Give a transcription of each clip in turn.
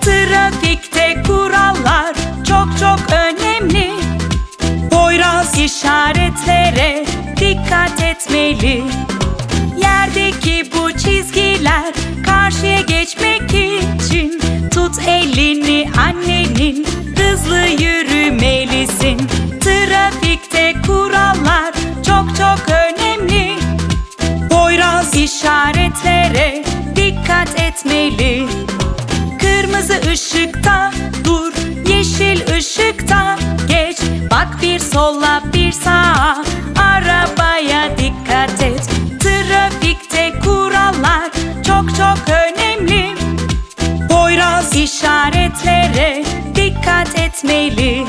Trafikte kurallar çok çok önemli. Poyraz işaretlere dikkat etmeli. Yerdeki bu çizgiler karşıya geçmek için tut elini annenin hızlı yürü. İşaretlere dikkat etmeli. Kırmızı ışıkta dur, yeşil ışıkta geç. Bak bir sola bir sağa, arabaya dikkat et. Trafikte kurallar çok çok önemli. Poyraz işaretlere dikkat etmeli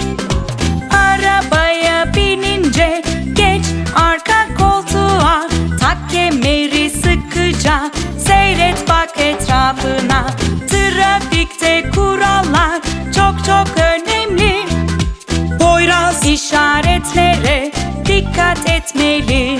sıkıca seyret bak etrafına. Trafikte kurallar çok çok önemli. Poyraz işaretlere dikkat etmeli